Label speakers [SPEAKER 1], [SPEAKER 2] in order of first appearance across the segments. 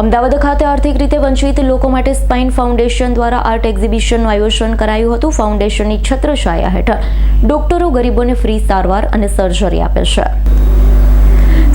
[SPEAKER 1] અમદાવાદ ખાતે આર્થિક રીતે વંચિત લોકો માટે સ્પાઇન ફાઉન્ડેશન દ્વારા આર્ટ એક્ઝિબિશનનું આયોજન કરાયું હતું. ફાઉન્ડેશનની છત્રછાયા હેઠળ ડોક્ટરો ગરીબોને ફ્રી સારવાર અને સર્જરી આપે છે.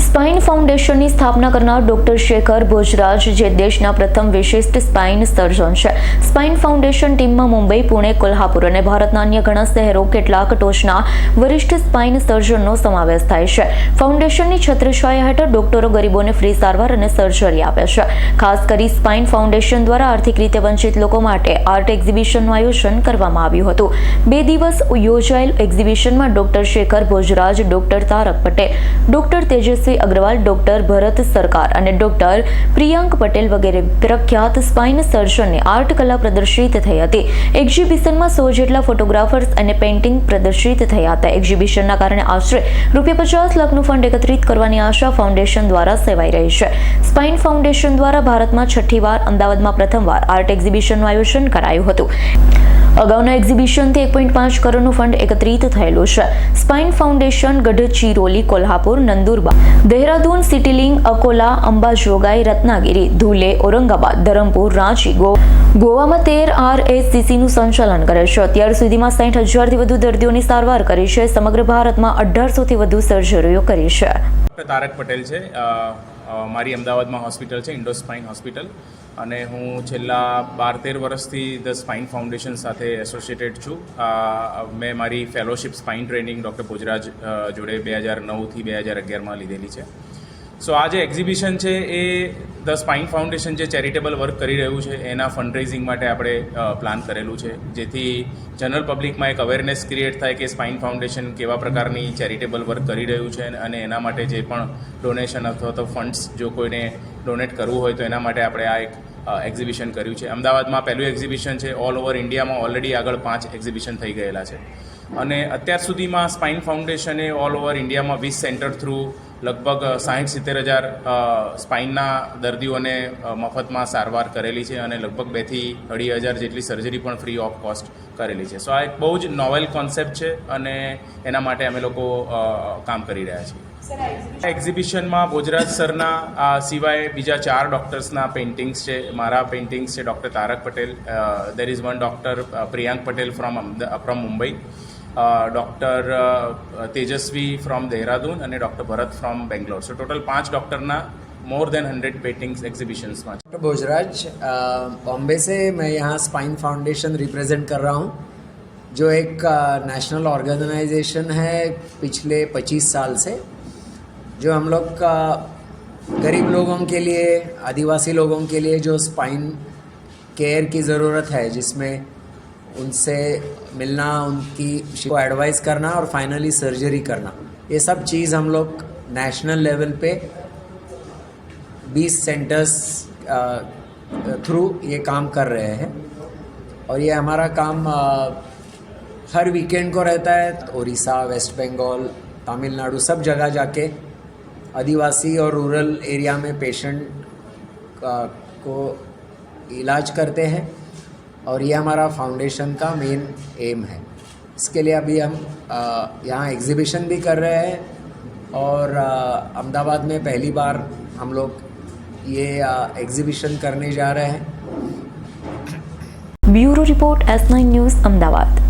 [SPEAKER 1] સ્પાઇન ફાઉન્ડેશનની સ્થાપના કરનાર ડોક્ટર શેખર ભોજરાજ, જે દેશના પ્રથમ વિશિષ્ટ સ્પાઇન સર્જન છે. સ્પાઇન ફાઉન્ડેશન ટીમમાં મુંબઈ, પુણે, કોલ્હાપુર અને ભારતના અન્ય ઘણા શહેરો કેટલાક ટોચના વરિષ્ઠ સ્પાઇન સર્જનનો સમાવેશ થાય છે. ફાઉન્ડેશનની છત્રછાયા હેઠળ ડોક્ટરો ગરીબોને ફ્રી સારવાર અને સર્જરી આપે છે. ખાસ કરી સ્પાઇન ફાઉન્ડેશન દ્વારા આર્થિક રીતે વંચિત લોકો માટે આર્ટ એક્ઝિબિશનનું આયોજન કરવામાં આવ્યું હતું. બે દિવસ યોજાયેલ એક્ઝિબિશનમાં doctor Shekhar Bhojraj, doctor Tarak Patel, doctor Tejaswi Agarwal doctor ભરત સરકાર અને ડોક્ટર પ્રિયંક પટેલ વગેરે પ્રખ્યાત સ્પાઇન સર્જનની આર્ટ કલા પ્રદર્શિત થઈ હતી. એક્ઝિબિશનમાં સો જેટલા ફોટોગ્રાફર્સ અને પેઇન્ટિંગ પ્રદર્શિત થયા હતા. એક્ઝિબિશનના કારણે આશરે રૂપિયા પચાસ લાખનું ફંડ એકત્રિત કરવાની આશા ફાઉન્ડેશન દ્વારા સેવાઈ રહી છે. સ્પાઇન ફાઉન્ડેશન દ્વારા ભારતમાં છઠ્ઠી વાર અમદાવાદમાં પ્રથમવાર આર્ટ એક્ઝિબિશનનું આયોજન કરાયું હતું. અગાઉના એક્ઝિબિશનથી એક પોઈન્ટ પાંચ કરોડનું ફંડ એકત્રિત થયેલું છે. સ્પાઇન ફાઉન્ડેશન ગઢચિરોલી કોલ્હાપુર નંદુરબા દહેરાદૂન, સિટીલિંગ, અકોલા, અંબાજોગાઈ, રત્નાગિરી, ધુલે, ઔરંગાબાદ, ધરમપુર, રાંચી, ગો, ગોવામાં તેર આરનું સંચાલન કરે છે. અત્યાર સુધીમાં સાઠ હજારથી વધુ દર્દીઓની સારવાર કરી છે. સમગ્ર ભારતમાં અઢારસોથી વધુ સર્જરીઓ કરી છે.
[SPEAKER 2] ડૉક્ટર તારક પટેલ છે. મારી અમદાવાદમાં હોસ્પિટલ છે ઇન્ડો સ્પાઇન હોસ્પિટલ. અને હું છેલ્લા બાર તેર વર્ષથી ધ સ્પાઇન ફાઉન્ડેશન સાથે એસોસિએટેડ છું. મેં મારી fellowship spine training doctor Bhojraj જોડે બે હજાર નવથી બે હજાર અગિયારમાં લીધેલી છે. સો, આ જે એક્ઝિબિશન છે એ ધ સ્પાઇન ફાઉન્ડેશન જે ચેરિટેબલ વર્ક કરી રહ્યું છે, એના ફંડરેઝિંગ માટે આપણે પ્લાન કરેલું છે. જેથી જનરલ પબ્લિકમાં એક અવેરનેસ ક્રિએટ થાય કે સ્પાઇન ફાઉન્ડેશન કેવા પ્રકારની ચેરિટેબલ વર્ક કરી રહ્યું છે અને એના માટે જે પણ ડોનેશન અથવા તો ફંડ્સ જો કોઈને ડોનેટ કરવું હોય તો એના માટે આપણે આ એક એક્ઝિબિશન કર્યું છે. અમદાવાદમાં પહેલું એક્ઝિબિશન છે. ઓલ ઓવર ઇન્ડિયામાં ઓલરેડી આગળ પાંચ એક્ઝિબિશન થઈ ગયેલા છે. અને અત્યાર સુધીમાં સ્પાઇન ફાઉન્ડેશને ઓલ ઓવર ઇન્ડિયામાં વીસ સેન્ટર થ્રુ લગભગ સાઠ સિત્તેર હજાર સ્પાઇનના દર્દીઓને મફતમાં સારવાર કરેલી છે અને લગભગ બેથી અઢી હજાર જેટલી સર્જરી પણ ફ્રી ઓફ કોસ્ટ કરેલી છે. સો આ એક બહુ જ નોવેલ કોન્સેપ્ટ છે અને એના માટે અમે લોકો કામ કરી રહ્યા છીએ. એક્ઝિબિશનમાં ભોજરાજ સરના આ સિવાય બીજા ચાર ડૉક્ટર્સના પેઇન્ટિંગ્સ છે. મારા પેઇન્ટિંગ્સ છે doctor Tarak Patel there is one doctor Priyank Patel from from Mumbai. Doctor તેજસ્વી ફ્રોમ દેહરાદૂન અને doctor Bharat from Bangalore so total પાંચ ડૉક્ટરના more than hundred paintings exhibitions में
[SPEAKER 3] डॉक्टर भोजराज अ, बॉम्बे से मैं यहाँ स्पाइन फाउंडेशन रिप्रेजेंट कर रहा हूँ जो एक नेशनल ऑर्गेनाइजेशन है पिछले 25 साल से जो हम लोग का गरीब लोगों के लिए आदिवासी लोगों के लिए जो स्पाइन केयर की ज़रूरत है जिसमें उनसे मिलना उनकी को एडवाइस करना और फाइनली सर्जरी करना। ये सब चीज़ हम लोग नेशनल लेवल पे 20 सेंटर्स थ्रू ये काम कर रहे हैं। और ये हमारा काम अ, हर वीकेंड को रहता है उड़ीसा वेस्ट बंगाल तमिलनाडु सब जगह जाके आदिवासी और रूरल एरिया में पेशेंट को इलाज करते हैं। और ये हमारा फाउंडेशन का मेन एम है। इसके लिए अभी हम यहाँ एग्ज़िबिशन भी कर रहे हैं और अहमदाबाद में पहली बार हम लोग ये एग्ज़िबिशन करने जा रहे हैं।
[SPEAKER 1] Bureau report S nine news, Ahmedabad.